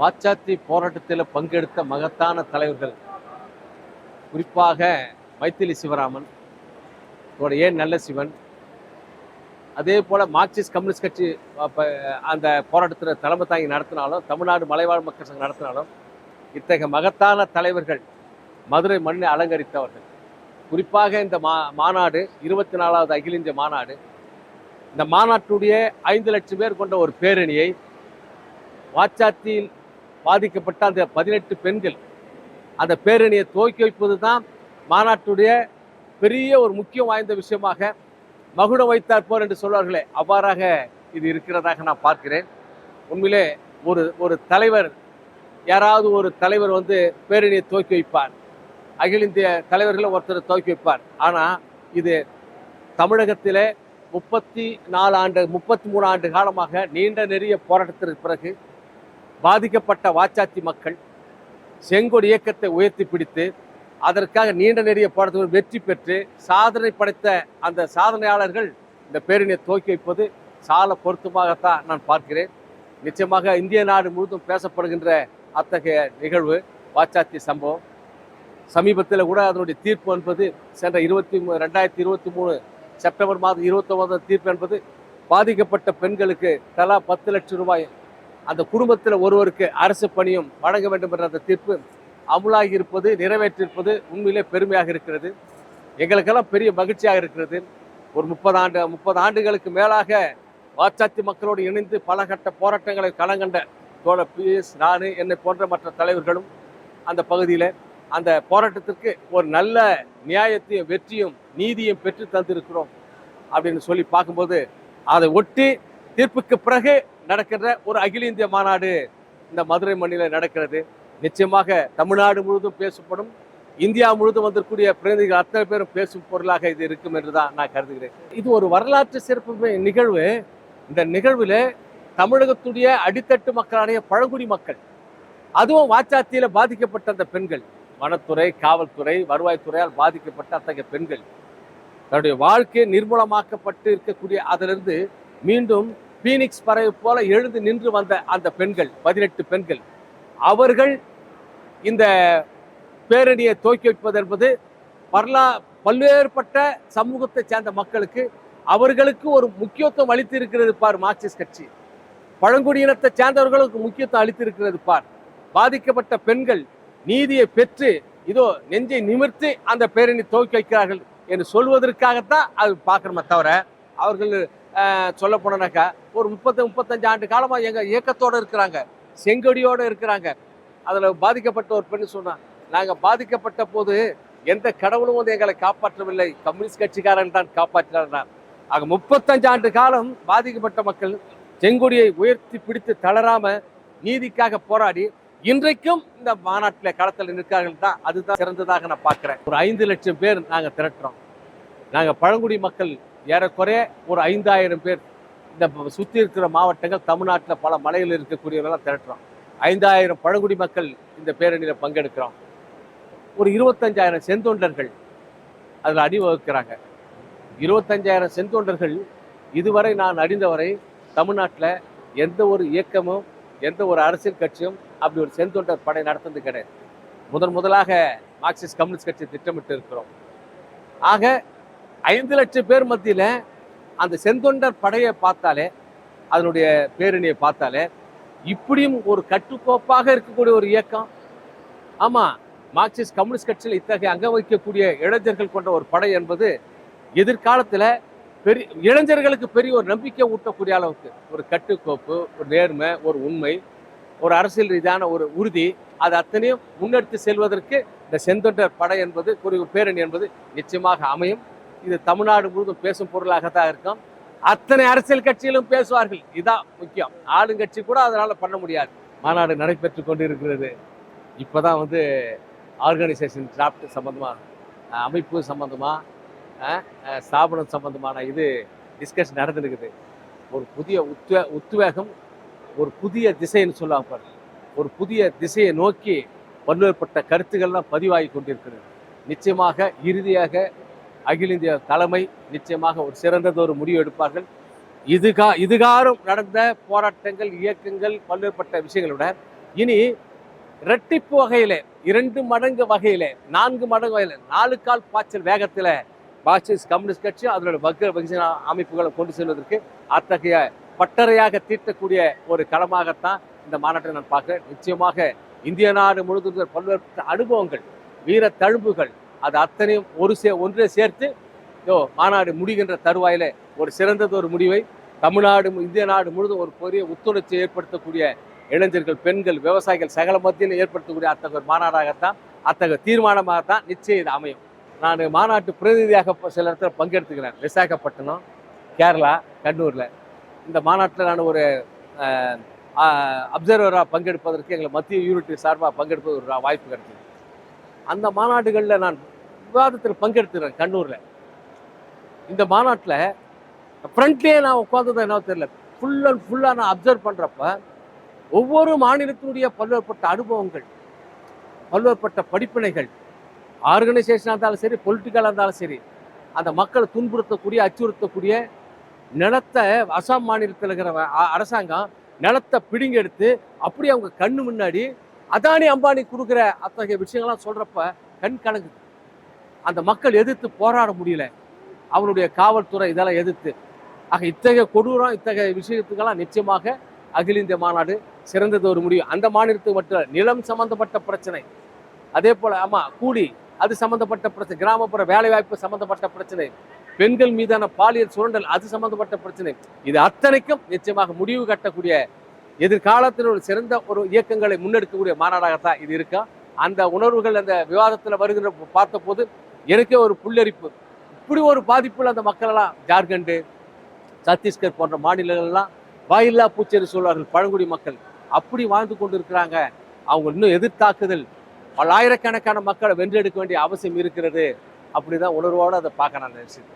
வாச்சாத்தி போராட்டத்தில் பங்கெடுத்த மகத்தான தலைவர்கள். குறிப்பாக மைத்திலி சிவராமன் தோட ஏன் நல்ல சிவன் அதே போல் மார்க்சிஸ்ட் கம்யூனிஸ்ட் கட்சி அந்த போராட்டத்தில் தலைமை தாங்கி நடத்தினாலும் தமிழ்நாடு மலைவாழ் மக்கள் சங்கம் நடத்தினாலும் இத்தகைய மகத்தான தலைவர்கள் மதுரை மண்ணை அலங்கரித்தவர்கள். குறிப்பாக இந்த மா மாநாடு இருபத்தி நாலாவது அகில இந்திய மாநாடு இந்த மாநாட்டுடைய ஐந்து லட்சம் பேர் கொண்ட ஒரு பேரணியை வாச்சாத்தியில் பாதிக்கப்பட்ட அந்த பதினெட்டு பெண்கள். அந்த பேரணியை துவக்கி வைப்பது தான் மாநாட்டுடைய பெரிய ஒரு முக்கியம் வாய்ந்த விஷயமாக மகுடம் வைத்தார் போர் என்று சொல்வார்களே அவ்வாறாக இது இருக்கிறதாக நான் பார்க்கிறேன். உண்மையிலே ஒரு ஒரு தலைவர் யாராவது ஒரு தலைவர் வந்து பேரணியை துவக்கி வைப்பார். அகில இந்திய தலைவர்களை ஒருத்தர் துவக்கி வைப்பார். ஆனால் இது தமிழகத்தில் முப்பத்தி நாலு ஆண்டு முப்பத்தி மூணு ஆண்டு காலமாக நீண்ட நெறிய போராட்டத்திற்கு பிறகு பாதிக்கப்பட்ட வாச்சாத்தி மக்கள் செங்கோடு இயக்கத்தை உயர்த்தி பிடித்து அதற்காக நீண்ட நெறிய போராட்டத்தில் வெற்றி பெற்று சாதனை படைத்த அந்த சாதனையாளர்கள் இந்த பேரணியை துவக்கி வைப்பது சால பொருத்தமாகத்தான் நான் பார்க்கிறேன். நிச்சயமாக இந்திய நாடு முழுவதும் பேசப்படுகின்ற அத்தகைய நிகழ்வு வாச்சாத்தி சம்பவம். சமீபத்தில் கூட அதனுடைய தீர்ப்பு என்பது சென்ற இருபத்தி மூணு ரெண்டாயிரத்தி இருபத்தி மூணு செப்டம்பர் மாதம் இருபத்தொன்பதாம் தீர்ப்பு என்பது பாதிக்கப்பட்ட பெண்களுக்கு தலா பத்து லட்சம் ரூபாய் அந்த குடும்பத்தில் ஒருவருக்கு அரசு பணியும் வழங்க வேண்டும் என்ற அந்த தீர்ப்பு அமுலாகி இருப்பது நிறைவேற்றிருப்பது உண்மையிலே பெருமையாக இருக்கிறது. எங்களுக்கெல்லாம் பெரிய மகிழ்ச்சியாக இருக்கிறது. ஒரு முப்பது ஆண்டு முப்பது ஆண்டுகளுக்கு மேலாக வாச்சாத்தி மக்களோடு இணைந்து பல கட்ட போராட்டங்களை களங்கண்ட தோழர் பி எஸ் நானு என்னை போன்ற மற்ற தலைவர்களும் அந்த பகுதியில் அந்த போராட்டத்திற்கு ஒரு நல்ல நியாயத்தையும் வெற்றியும் நீதியும் பெற்று தந்திருக்கிறோம் அப்படின்னு சொல்லி பார்க்கும்போது அதை ஒட்டி தீர்ப்புக்கு பிறகு நடக்கின்ற ஒரு அகில இந்திய மாநாடு இந்த மதுரை மண்ணில் நடக்கிறது. நிச்சயமாக தமிழ்நாடு முழுவதும் பேசப்படும். இந்தியா முழுவதும் வந்திருக்கூடிய பிரதிநிதிகள் அத்தனை பேரும் பேசும் பொருளாக இது இருக்கும் என்று தான் நான் கருதுகிறேன். இது ஒரு வரலாற்று சிறப்பு நிகழ்வு. இந்த நிகழ்வில் தமிழகத்துடைய அடித்தட்டு மக்களான பழங்குடி மக்கள் அதுவும் வாச்சாத்தியில பாதிக்கப்பட்ட அந்த பெண்கள் வனத்துறை காவல்துறை வருவாய்த்துறையால் பாதிக்கப்பட்ட அத்தகைய பெண்கள் தன்னுடைய வாழ்க்கை நிர்மூலமாக்கப்பட்டு இருக்கக்கூடிய அதிலிருந்து மீண்டும் பீனிக்ஸ் பறவை போல எழுந்து நின்று வந்த அந்த பெண்கள் பதினெட்டு பெண்கள் அவர்கள் இந்த பேரணியை துவக்கி வைப்பது என்பது வரலா பல்வேறுபட்ட சமூகத்தை சேர்ந்த மக்களுக்கு அவர்களுக்கு ஒரு முக்கியத்துவம் அளித்து இருக்கிறது பார் மார்க்சிஸ்ட் கட்சி. பழங்குடியினத்தை சேர்ந்தவர்களுக்கு முக்கியத்துவம் அளித்திருக்கிறது பார். பாதிக்கப்பட்ட பெண்கள் நீதியை பெற்று இதோ நெஞ்சை நிமிர்த்தி அந்த பேரணி துவக்கி வைக்கிறார்கள் என்று சொல்வதற்காகத்தான் அது பார்க்கணுமே தவிர அவர்கள் சொல்ல போனாக்கா ஒரு முப்பத்தி முப்பத்தஞ்சு ஆண்டு காலமாக எங்கள் இயக்கத்தோட இருக்கிறாங்க செங்கொடியோடு இருக்கிறாங்க. அதில் பாதிக்கப்பட்ட ஒரு பெண் சொன்னான் நாங்கள் பாதிக்கப்பட்ட போது எந்த கடவுளும் வந்து எங்களை காப்பாற்றவில்லை. கம்யூனிஸ்ட் கட்சிக்காரன் தான் காப்பாற்றினார் ஆக முப்பத்தஞ்சு ஆண்டு காலம் பாதிக்கப்பட்ட மக்கள் செங்கொடியை உயர்த்தி பிடித்து தளராம நீதிக்காக போராடி இன்றைக்கும் இந்த மாநாட்டில் களத்தில் நிற்கிறார்கள் தான் அதுதான் சிறந்ததாக நான் பார்க்குறேன். ஒரு ஐந்து லட்சம் பேர் நாங்கள் திரட்டுறோம். நாங்கள் பழங்குடி மக்கள் ஏறக்குறைய ஒரு ஐந்தாயிரம் பேர் இந்த சுற்றி இருக்கிற மாவட்டங்கள் தமிழ்நாட்டில் பல மலையில் இருக்கக்கூடியவரெல்லாம் திரட்டுறோம். ஐந்தாயிரம் பழங்குடி மக்கள் இந்த பேரணியில் பங்கெடுக்கிறோம். ஒரு இருபத்தஞ்சாயிரம் செந்தொண்டர்கள் அதில் அணிவகுக்கிறாங்க இருபத்தஞ்சாயிரம் செந்தொண்டர்கள் இதுவரை நான் அறிந்தவரை தமிழ்நாட்டில் எந்த ஒரு இயக்கமும் எந்த ஒரு அரசியல் கட்சியும் அப்படி ஒரு செந்தொண்டர் படை நடத்தது கிடையாது. முதன் முதலாக மார்க்சிஸ்ட் கம்யூனிஸ்ட் கட்சி திட்டமிட்டு இருக்கிறோம். ஆக ஐந்து லட்சம் பேர் மத்தியில் அந்த செந்தொண்டர் படையை பார்த்தாலே அதனுடைய பேரணியை பார்த்தாலே இப்படியும் ஒரு கட்டுக்கோப்பாக இருக்கக்கூடிய ஒரு இயக்கம். ஆமாம் மார்க்சிஸ்ட் கம்யூனிஸ்ட் கட்சியில் இத்தகைய அங்க வைக்கக்கூடிய இளைஞர்கள் கொண்ட ஒரு படை என்பது எதிர்காலத்தில் பெரிய இளைஞர்களுக்கு பெரிய ஒரு நம்பிக்கை ஊட்டக்கூடிய அளவுக்கு ஒரு கட்டுக்கோப்பு ஒரு நேர்மை ஒரு உண்மை ஒரு அரசியல் ரீதியான ஒரு உறுதி அது அத்தனையும் முன்னெடுத்து செல்வதற்கு இந்த செந்தொண்டர் படை என்பது ஒரு பேரணி என்பது நிச்சயமாக அமையும். இது தமிழ்நாடு முழுவதும் பேசும் பொருளாகத்தான் இருக்கும். அத்தனை அரசியல் கட்சியிலும் பேசுவார்கள். இதுதான் முக்கியம். ஆளுங்கட்சி கூட அதனால் பண்ண முடியாது. மாநாடு நடைபெற்று கொண்டு இருக்கிறது இப்போதான் வந்து ஆர்கனைசேஷன் டிராப்ட் சம்மந்தமாக அமைப்பு சம்மந்தமாக ஸ்தாபனம் சம்பந்தமான இது டிஸ்கஷன் நடந்துருக்குது. ஒரு புதிய உத்வே உத்வேகம் ஒரு புதிய திசைன்னு சொல்லுவாங்க பாரு ஒரு புதிய திசையை நோக்கி பல்வேறுபட்ட கருத்துக்கள்லாம் பதிவாகி கொண்டிருக்கிறது. நிச்சயமாக இறுதியாக அகில இந்திய தலைமை நிச்சயமாக ஒரு சிறந்ததொரு முடிவு எடுப்பார்கள். இதுகா இதுகாரும் நடந்த போராட்டங்கள் இயக்கங்கள் பல்வேறுபட்ட விஷயங்களோட இனி இரட்டிப்பு வகையிலே இரண்டு மடங்கு வகையிலே நான்கு மடங்கு வகையில் நாலு கால் பாய்ச்சல் வேகத்தில் மார்க்சிஸ்ட் கம்யூனிஸ்ட் கட்சி அதனுடைய வர்க்க வெகுஜன அமைப்புகளை கொண்டு செல்வதற்கு அத்தகைய பட்டறையாக தீர்த்தக்கூடிய ஒரு களமாகத்தான் இந்த மாநாட்டை நான் பார்க்குறேன். நிச்சயமாக இந்திய நாடு முழுவதும் பல்வேறு அனுபவங்கள் வீர தழும்புகள் அது அத்தனையும் ஒரு சே ஒன்றே சேர்த்து யோ மாநாடு முடிகின்ற தருவாயில் ஒரு சிறந்தது ஒரு முடிவை தமிழ்நாடு இந்திய நாடு முழுவதும் ஒரு பெரிய ஒத்துழைச்சி ஏற்படுத்தக்கூடிய இளைஞர்கள் பெண்கள் விவசாயிகள் சகல மத்தியில் ஏற்படுத்தக்கூடிய அத்தகைய ஒரு மாநாடாகத்தான் அத்தகைய தீர்மானமாகத்தான் நிச்சயம் இது அமையும். நான் மாநாட்டு பிரதிநிதியாக சில இடத்துல பங்கெடுத்துக்கிறேன். விசாகப்பட்டினம் கேரளா கண்ணூரில். இந்த மாநாட்டில் நான் ஒரு அப்சர்வராக பங்கெடுப்பதற்கு எங்களை மத்திய யூனிட் சார்பாக பங்கெடுப்பது ஒரு வாய்ப்பு கிடைச்சிது அந்த மாநாடுகளில் நான் விவாதத்தில் பங்கெடுத்துக்கிறேன் கண்ணூரில். இந்த மாநாட்டில் ஃப்ரண்ட்லேயே நான் உட்காந்தது என்ன தெரியல. ஃபுல் அண்ட் ஃபுல்லாக நான் அப்சர்வ் பண்ணுறப்ப ஒவ்வொரு மாநிலத்தினுடைய பல்வேறுபட்ட அனுபவங்கள் பல்வேறுபட்ட படிப்பினைகள் ஆர்கனைசேஷனாக இருந்தாலும் சரி பொலிட்டிக்கலாக இருந்தாலும் சரி அந்த மக்களை துன்புறுத்தக்கூடிய அச்சுறுத்தக்கூடிய நிலத்தை அசாம் மாநிலத்தில் இருக்கிற அரசாங்கம் நிலத்தை பிடுங்கெடுத்து அப்படியே அவங்க கண்ணு முன்னாடி அதானி அம்பானி கொடுக்குற அத்தகைய விஷயங்கள்லாம் சொல்கிறப்ப கண் கலங்குது. அந்த மக்கள் எதிர்த்து போராட முடியல. அவனுடைய காவல்துறை இதெல்லாம் எதிர்த்து. ஆக இத்தகைய கொடூரம் இத்தகைய விஷயத்துக்கெல்லாம் நிச்சயமாக அகில இந்திய மாநாடு சிறந்தது ஒரு முடிவு. அந்த மாநிலத்துக்கு மட்டும் நிலம் சம்பந்தப்பட்ட பிரச்சனை. அதே போல் ஆமாம் கூலி அது சம்பந்தப்பட்ட பிரச்சனை. கிராமப்புற வேலைவாய்ப்பு சம்பந்தப்பட்ட பிரச்சனை. பெண்கள் மீதான பாலியல் சுரண்டல் அது சம்பந்தப்பட்ட பிரச்சனை. இது அத்தனைக்கும் நிச்சயமாக முடிவு கட்டக்கூடிய எதிர்காலத்தில் ஒரு சிறந்த ஒரு இயக்கங்களை முன்னெடுக்கக்கூடிய மாநாடாகத்தான் இது இருக்கா? அந்த உணர்வுகள் அந்த விவாதத்தில் வருகிற பார்த்தபோது எனக்கே ஒரு புல்லரிப்பு. இப்படி ஒரு பாதிப்புள்ள அந்த மக்களெல்லாம் ஜார்க்கண்டு சத்தீஸ்கர் போன்ற மாநிலங்கள்லாம் வாயில்லா பூச்செரி சொல்வார்கள் பழங்குடி மக்கள். அப்படி வாழ்ந்து கொண்டு இருக்கிறாங்க அவங்க இன்னும் எதிர்த்தாக்குதல். பல்லாயிரக்கணக்கான மக்களை வென்றெடுக்க வேண்டிய அவசியம் இருக்கிறது. அப்படிதான் உணர்வோடு அதை பார்க்க நான் நினைச்சேன்